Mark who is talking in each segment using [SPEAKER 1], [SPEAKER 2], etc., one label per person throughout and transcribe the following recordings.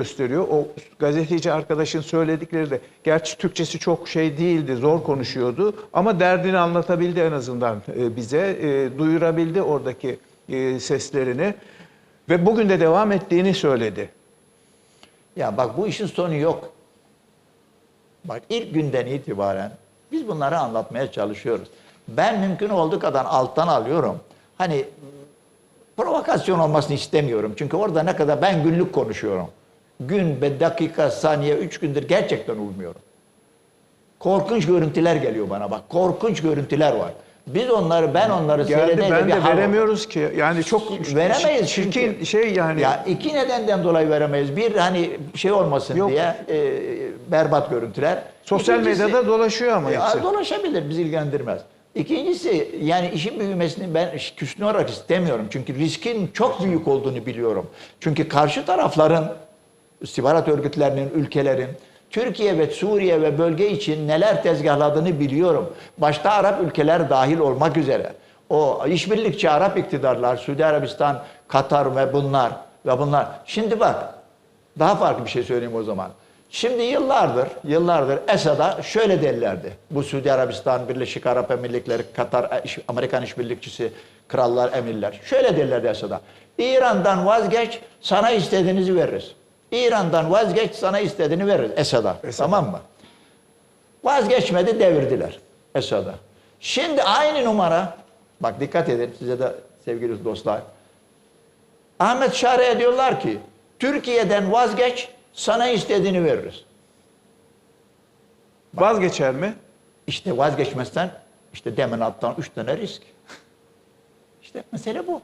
[SPEAKER 1] gösteriyor. O gazeteci arkadaşın söyledikleri de gerçi Türkçesi çok şey değildi, zor konuşuyordu ama derdini anlatabildi en azından e, bize, e, duyurabildi oradaki e, seslerini ve bugün de devam ettiğini söyledi.
[SPEAKER 2] Ya bak bu işin sonu yok. Bak ilk günden itibaren biz bunları anlatmaya çalışıyoruz. Ben mümkün olduğu kadar alttan alıyorum. Hani provokasyon olmasını istemiyorum. Çünkü orada ne kadar ben günlük konuşuyorum. Gün ve dakika, saniye, üç gündür gerçekten uyumuyorum. Korkunç görüntüler geliyor bana bak. Korkunç görüntüler var. Biz onları, ben onları
[SPEAKER 1] Geldi ben de veremiyoruz ki. Yani çok
[SPEAKER 2] Veremeyiz
[SPEAKER 1] çirkin
[SPEAKER 2] çünkü.
[SPEAKER 1] şey yani.
[SPEAKER 2] Ya iki nedenden dolayı veremeyiz. Bir hani şey olmasın
[SPEAKER 1] Yok.
[SPEAKER 2] diye e, berbat görüntüler.
[SPEAKER 1] Sosyal
[SPEAKER 2] İkincisi-
[SPEAKER 1] medyada dolaşıyor ama
[SPEAKER 2] ya,
[SPEAKER 1] hepsi.
[SPEAKER 2] dolaşabilir, bizi ilgilendirmez. İkincisi yani işin büyümesini ben küsnü olarak istemiyorum. Çünkü riskin çok büyük olduğunu biliyorum. Çünkü karşı tarafların, istihbarat örgütlerinin, ülkelerin, Türkiye ve Suriye ve bölge için neler tezgahladığını biliyorum. Başta Arap ülkeler dahil olmak üzere. O işbirlikçi Arap iktidarlar, Suudi Arabistan, Katar ve bunlar ve bunlar. Şimdi bak, daha farklı bir şey söyleyeyim o zaman. Şimdi yıllardır, yıllardır Esad'a şöyle derlerdi. Bu Suudi Arabistan, Birleşik Arap Emirlikleri, Katar, iş- Amerikan işbirlikçisi, krallar, emirler. Şöyle derlerdi Esad'a. İran'dan vazgeç, sana istediğinizi veririz. İran'dan vazgeç, sana istediğini veririz Esad'a. Tamam mı? Vazgeçmedi, devirdiler Esad'a. Şimdi aynı numara, bak dikkat edin size de sevgili dostlar. Ahmet Şare'ye diyorlar ki Türkiye'den vazgeç sana istediğini veririz.
[SPEAKER 1] Vazgeçer mi?
[SPEAKER 2] İşte vazgeçmezsen işte demin alttan üç tane risk. İşte mesele bu.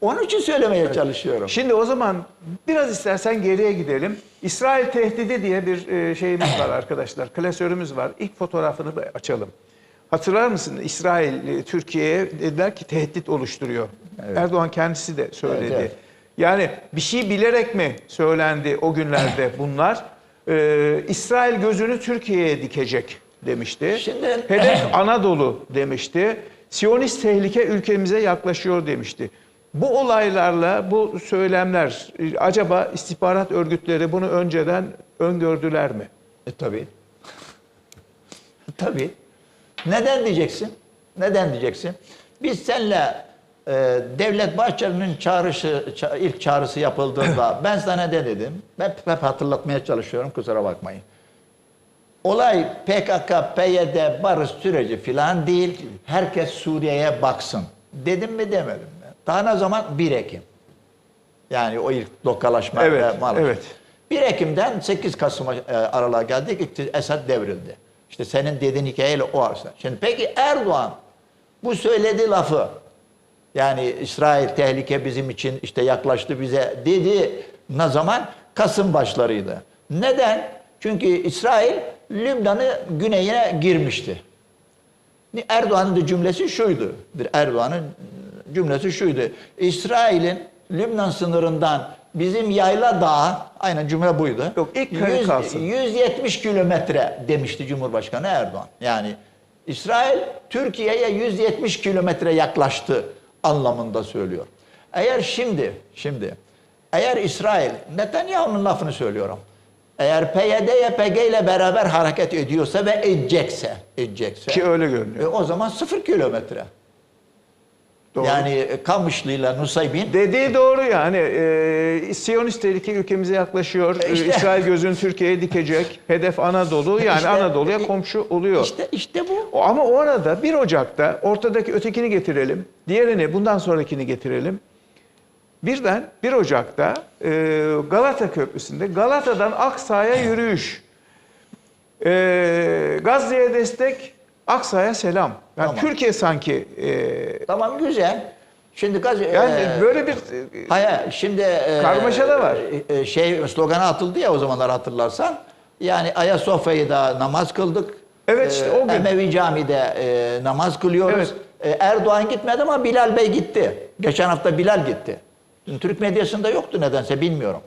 [SPEAKER 2] Onun için söylemeye çalışıyorum.
[SPEAKER 1] Şimdi o zaman biraz istersen geriye gidelim. İsrail tehdidi diye bir e, şeyimiz var arkadaşlar. Klasörümüz var. İlk fotoğrafını açalım. Hatırlar mısın? İsrail e, Türkiye'ye dediler ki tehdit oluşturuyor. Erdoğan kendisi de söyledi.
[SPEAKER 2] Evet, evet.
[SPEAKER 1] Yani bir şey bilerek mi söylendi o günlerde bunlar? Ee, İsrail gözünü Türkiye'ye dikecek demişti.
[SPEAKER 2] Şimdi-
[SPEAKER 1] Hedef Anadolu demişti. Siyonist tehlike ülkemize yaklaşıyor demişti. Bu olaylarla bu söylemler acaba istihbarat örgütleri bunu önceden öngördüler mi?
[SPEAKER 2] E tabii. tabii. Neden diyeceksin? Neden diyeceksin? Biz seninle e, Devlet Bahçeli'nin çağrışı, ça- ilk çağrısı yapıldığında ben sana ne dedim? Ben hep hatırlatmaya çalışıyorum kusura bakmayın. Olay PKK, PYD, barış süreci filan değil. Herkes Suriye'ye baksın. Dedim mi demedim? Daha ne zaman? 1 Ekim. Yani o ilk lokalaşma
[SPEAKER 1] Evet, evet.
[SPEAKER 2] 1 Ekim'den 8 Kasım'a e, aralığa geldik. İkti- Esad devrildi. İşte senin dediğin hikayeyle o arsa. Şimdi peki Erdoğan bu söylediği lafı yani İsrail tehlike bizim için işte yaklaştı bize dedi ne zaman? Kasım başlarıydı. Neden? Çünkü İsrail Lübnan'ı güneyine girmişti. Erdoğan'ın da cümlesi şuydu. Erdoğan'ın cümlesi şuydu. İsrail'in Lübnan sınırından bizim Yayla Dağı, aynen cümle buydu.
[SPEAKER 1] Yok, ilk kayıt
[SPEAKER 2] Yüz-
[SPEAKER 1] kalsın.
[SPEAKER 2] 170 kilometre demişti Cumhurbaşkanı Erdoğan. Yani İsrail Türkiye'ye 170 kilometre yaklaştı anlamında söylüyor. Eğer şimdi, şimdi eğer İsrail, Netanyahu'nun lafını söylüyorum. Eğer PYD, YPG ile beraber hareket ediyorsa ve edecekse, edecekse.
[SPEAKER 1] Ki öyle görünüyor.
[SPEAKER 2] e, o zaman sıfır kilometre.
[SPEAKER 1] Doğru.
[SPEAKER 2] Yani e, Kamışlı ile Nusaybin
[SPEAKER 1] Dediği doğru yani. E, Siyonist tehlike ülkemize yaklaşıyor.
[SPEAKER 2] E işte.
[SPEAKER 1] E, İsrail gözünü Türkiye'ye dikecek. Hedef Anadolu. Yani
[SPEAKER 2] İşte-
[SPEAKER 1] Anadolu'ya komşu oluyor.
[SPEAKER 2] işte işte bu.
[SPEAKER 1] Ama o arada 1 Ocak'ta ortadaki ötekini getirelim. Diğerini bundan sonrakini getirelim. Birden 1 Ocak'ta e, Galata Köprüsü'nde Galata'dan Aksa'ya yürüyüş. E, Gazze'ye destek, Aksa'ya selam. Yani
[SPEAKER 2] Tamam.
[SPEAKER 1] Türkiye sanki e,
[SPEAKER 2] Tamam güzel. Şimdi gaz
[SPEAKER 1] yani
[SPEAKER 2] e,
[SPEAKER 1] böyle bir e,
[SPEAKER 2] Hayır, şimdi e,
[SPEAKER 1] Karmaşa da var.
[SPEAKER 2] e, şey sloganı atıldı ya o zamanlar hatırlarsan. Yani Ayasofya'yı da namaz kıldık.
[SPEAKER 1] Evet, işte o gün.
[SPEAKER 2] Emevi Camii'de e, namaz kılıyoruz. E, Erdoğan gitmedi ama Bilal Bey gitti. Geçen hafta Bilal gitti. Türk medyasında yoktu nedense bilmiyorum.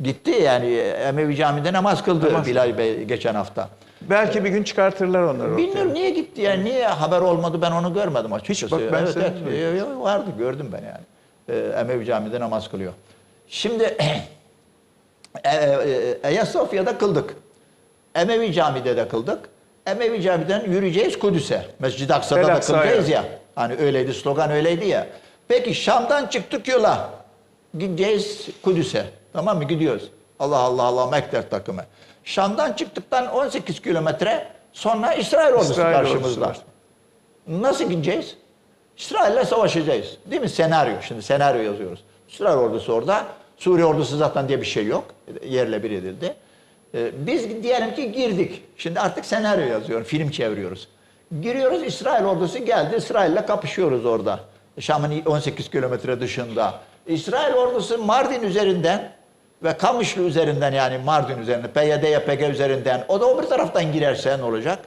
[SPEAKER 2] Gitti yani Emevi Camii'de namaz kıldı. Bilal Bey geçen hafta.
[SPEAKER 1] Belki bir gün çıkartırlar onları. ortaya.
[SPEAKER 2] Bilmiyorum niye gitti yani niye haber olmadı ben onu görmedim açıkçası.
[SPEAKER 1] bak ben
[SPEAKER 2] evet, evet, vardı gördüm ben yani. Ee, Emevi Camii'de namaz kılıyor. Şimdi E, e, Ayasofya'da kıldık. Emevi Camii'de de kıldık. Emevi Camii'den yürüyeceğiz Kudüs'e. Mescid-i Aksa'da da kılacağız ya. Hani öyleydi, slogan öyleydi ya. Peki Şam'dan çıktık yola. Gideceğiz Kudüs'e. Tamam mı? Gidiyoruz. Allah Allah Allah Mekter takımı. Şam'dan çıktıktan 18 kilometre sonra İsrail ordusu
[SPEAKER 1] İsrail ordusu
[SPEAKER 2] karşımızda.
[SPEAKER 1] var.
[SPEAKER 2] Nasıl gideceğiz? İsrail'le savaşacağız. Değil mi? Senaryo. Şimdi senaryo yazıyoruz. İsrail ordusu orada. Suriye ordusu zaten diye bir şey yok. Yerle bir edildi. Ee, biz diyelim ki girdik. Şimdi artık senaryo yazıyorum. Film çeviriyoruz. Giriyoruz. İsrail ordusu geldi. İsrail'le kapışıyoruz orada. Şam'ın 18 kilometre dışında. İsrail ordusu Mardin üzerinden ve Kamışlı üzerinden yani Mardin üzerinden, PYD, YPG üzerinden o da öbür taraftan girerse ne olacak?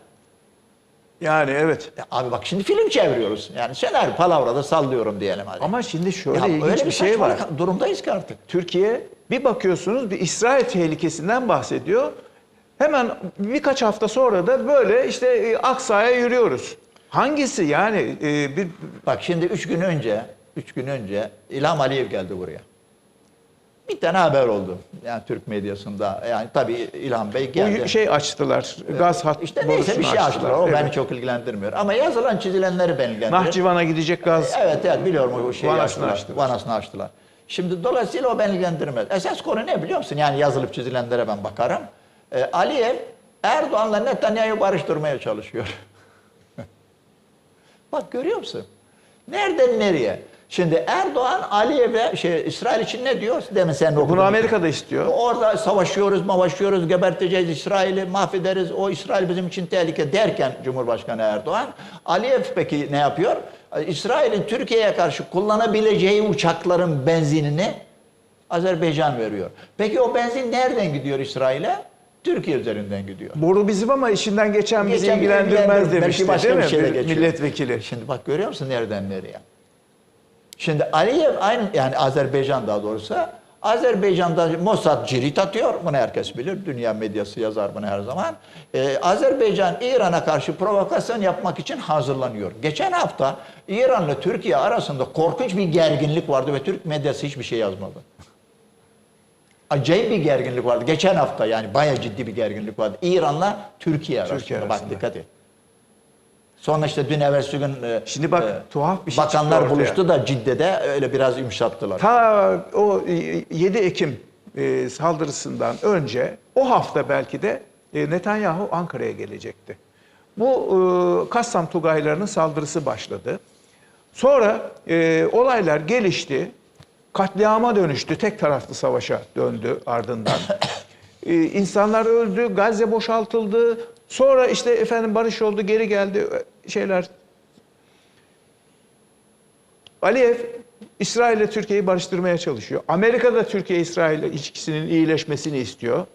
[SPEAKER 1] Yani evet.
[SPEAKER 2] Ya abi bak şimdi film çeviriyoruz. Yani senaryo palavrada sallıyorum diyelim hadi.
[SPEAKER 1] Ama şimdi şöyle
[SPEAKER 2] Ya
[SPEAKER 1] ilginç
[SPEAKER 2] öyle
[SPEAKER 1] bir şey var.
[SPEAKER 2] Durumdayız ki artık.
[SPEAKER 1] Türkiye bir bakıyorsunuz bir İsrail tehlikesinden bahsediyor. Hemen birkaç hafta sonra da böyle işte e, Aksa'ya yürüyoruz. Hangisi yani e, bir
[SPEAKER 2] Bak şimdi üç gün önce, üç gün önce İlham Aliyev geldi buraya. Bir tane haber oldu. Yani Türk medyasında. Yani tabii İlham Bey geldi.
[SPEAKER 1] bu şey açtılar. Gaz hat
[SPEAKER 2] işte neyse bir şey açtılar. O
[SPEAKER 1] Evet.
[SPEAKER 2] beni çok ilgilendirmiyor. Ama yazılan çizilenleri beni ilgilendiriyor.
[SPEAKER 1] Nahçıvan'a gidecek gaz.
[SPEAKER 2] Evet evet biliyorum o şeyi
[SPEAKER 1] Vanasını
[SPEAKER 2] açtılar.
[SPEAKER 1] açtılar.
[SPEAKER 2] Vanasını açtılar. Şimdi dolayısıyla o beni ilgilendirmez. Esas konu ne biliyor musun? Yani yazılıp çizilenlere ben bakarım. Ee, Aliyev Erdoğan'la Netanyahu'yu barıştırmaya çalışıyor. Bak görüyor musun? Nereden nereye? Şimdi Erdoğan Aliyev'e şey İsrail için ne diyor? Demin sen okudun.
[SPEAKER 1] Bunu Amerika da istiyor.
[SPEAKER 2] Orada savaşıyoruz, mavaşıyoruz, geberteceğiz İsrail'i, mahvederiz. O İsrail bizim için tehlike derken Cumhurbaşkanı Erdoğan, Aliyev peki ne yapıyor? İsrail'in Türkiye'ye karşı kullanabileceği uçakların benzinini Azerbaycan veriyor. Peki o benzin nereden gidiyor İsrail'e? Türkiye üzerinden gidiyor.
[SPEAKER 1] Boru bizim ama işinden geçen bizi ilgilendirmez demişti değil mi? Bir
[SPEAKER 2] geçiyor.
[SPEAKER 1] milletvekili.
[SPEAKER 2] Şimdi bak görüyor musun nereden nereye? Şimdi Aliyev aynı yani Azerbaycan daha doğrusu Azerbaycan'da Mossad cirit atıyor. Bunu herkes bilir. Dünya medyası yazar bunu her zaman. Ee, Azerbaycan İran'a karşı provokasyon yapmak için hazırlanıyor. Geçen hafta İran'la Türkiye arasında korkunç bir gerginlik vardı ve Türk medyası hiçbir şey yazmadı. Acayip bir gerginlik vardı. Geçen hafta yani bayağı ciddi bir gerginlik vardı. İran'la Türkiye arasında.
[SPEAKER 1] Türkiye
[SPEAKER 2] Bak
[SPEAKER 1] arasında.
[SPEAKER 2] dikkat et. Sonra işte dün evvelsi gün e,
[SPEAKER 1] Şimdi bak, tuhaf bir şey
[SPEAKER 2] bakanlar buluştu da Cidde'de öyle biraz yumuşattılar.
[SPEAKER 1] Ta o e, 7 Ekim e, saldırısından önce o hafta belki de e, Netanyahu Ankara'ya gelecekti. Bu e, Kassam Tugaylarının saldırısı başladı. Sonra e, olaylar gelişti. Katliama dönüştü. Tek taraflı savaşa döndü ardından. e, insanlar öldü, Gazze boşaltıldı. Sonra işte efendim barış oldu, geri geldi e, şeyler Aliyev İsrail ile Türkiye'yi barıştırmaya çalışıyor. Amerika da Türkiye-İsrail ilişkisinin iyileşmesini istiyor.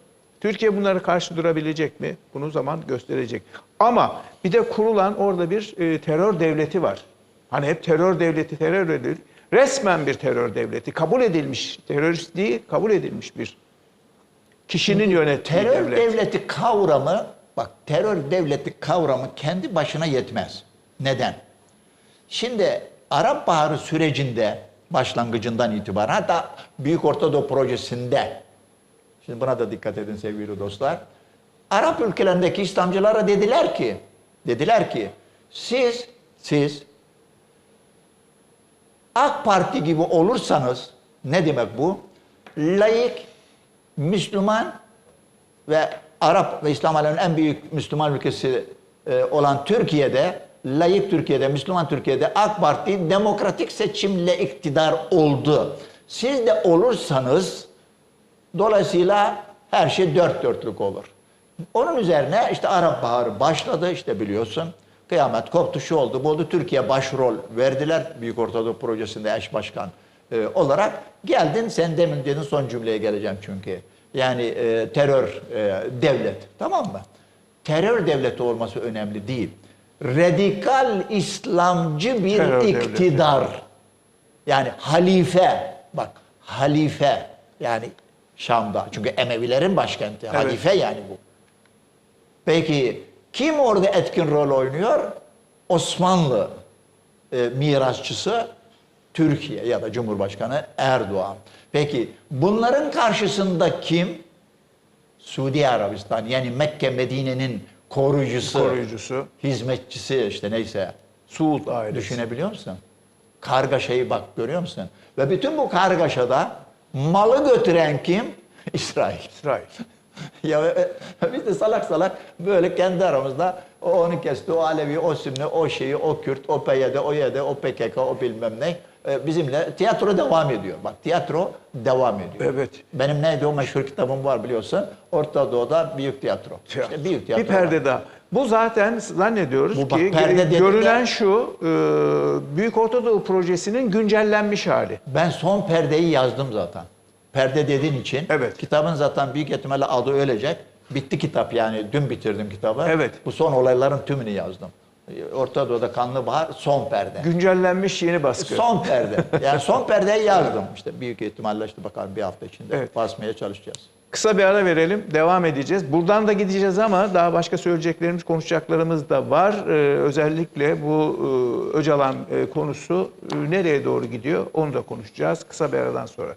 [SPEAKER 1] Türkiye bunlara karşı durabilecek mi? Bunu zaman gösterecek. Ama bir de kurulan orada bir e, terör devleti var. Hani hep terör devleti, terör devleti. Resmen bir terör devleti. Kabul edilmiş, terörist değil, kabul edilmiş bir kişinin yönettiği
[SPEAKER 2] Terör
[SPEAKER 1] devlet.
[SPEAKER 2] devleti kavramı bak terör devleti kavramı kendi başına yetmez. Neden? Şimdi Arap Baharı sürecinde başlangıcından itibaren hatta Büyük Ortadoğu projesinde şimdi buna da dikkat edin sevgili dostlar. Arap ülkelerindeki İslamcılara dediler ki dediler ki siz siz AK Parti gibi olursanız ne demek bu? Layık, Müslüman ve Arap ve İslam aleminin en büyük Müslüman ülkesi e, olan Türkiye'de, layık Türkiye'de, Müslüman Türkiye'de AK Parti demokratik seçimle iktidar oldu. Siz de olursanız dolayısıyla her şey dört dörtlük olur. Onun üzerine işte Arap Baharı başladı işte biliyorsun. Kıyamet koptu şu oldu bu oldu. Türkiye başrol verdiler Büyük Ortadoğu Projesi'nde eş başkan e, olarak. Geldin sen demin dedin son cümleye geleceğim çünkü. Yani e, terör e, devlet tamam mı? Terör devleti olması önemli değil. Radikal İslamcı bir
[SPEAKER 1] Terör devleti.
[SPEAKER 2] iktidar. Yani halife bak halife yani Şam'da çünkü Emevilerin başkenti halife yani bu. Peki kim orada etkin rol oynuyor? Osmanlı e, mirasçısı Türkiye ya da Cumhurbaşkanı Erdoğan. Peki bunların karşısında kim? Suudi Arabistan yani Mekke Medine'nin koruyucusu,
[SPEAKER 1] Koruyucusu.
[SPEAKER 2] hizmetçisi işte neyse.
[SPEAKER 1] Suud ailesi.
[SPEAKER 2] Düşünebiliyor musun? Kargaşayı bak görüyor musun? Ve bütün bu kargaşada malı götüren kim? İsrail.
[SPEAKER 1] İsrail.
[SPEAKER 2] ya e, biz de salak salak böyle kendi aramızda o onu kesti, o Alevi, o Sünni, o şeyi, o Kürt, o PYD, o YD, o PKK, o bilmem ne. E, Bizimle tiyatro devam ediyor. Bak tiyatro devam ediyor.
[SPEAKER 1] Evet.
[SPEAKER 2] Benim neydi o meşhur kitabım var biliyorsun. Orta Doğu'da büyük tiyatro. İşte büyük tiyatro.
[SPEAKER 1] bir perde daha. Bu zaten zannediyoruz
[SPEAKER 2] Bu bak,
[SPEAKER 1] ki
[SPEAKER 2] perde
[SPEAKER 1] görülen şu e, Büyük Ortadoğu Projesi'nin güncellenmiş hali.
[SPEAKER 2] Ben son perdeyi yazdım zaten. Perde dediğin için.
[SPEAKER 1] Evet.
[SPEAKER 2] Kitabın zaten büyük ihtimalle adı ölecek. Bitti kitap yani. Dün bitirdim kitabı.
[SPEAKER 1] Evet.
[SPEAKER 2] Bu son olayların tümünü yazdım. Orta Doğu'da kanlı bahar son perde.
[SPEAKER 1] Güncellenmiş yeni baskı.
[SPEAKER 2] Son perde. Yani son perdeyi yazdım. İşte büyük ihtimalle işte bakalım bir hafta içinde
[SPEAKER 1] Evet.
[SPEAKER 2] basmaya çalışacağız.
[SPEAKER 1] Kısa bir ara verelim, devam edeceğiz. Buradan da gideceğiz ama daha başka söyleyeceklerimiz, konuşacaklarımız da var. Ee, özellikle bu e, Öcalan e, konusu e, nereye doğru gidiyor onu da konuşacağız kısa bir aradan sonra.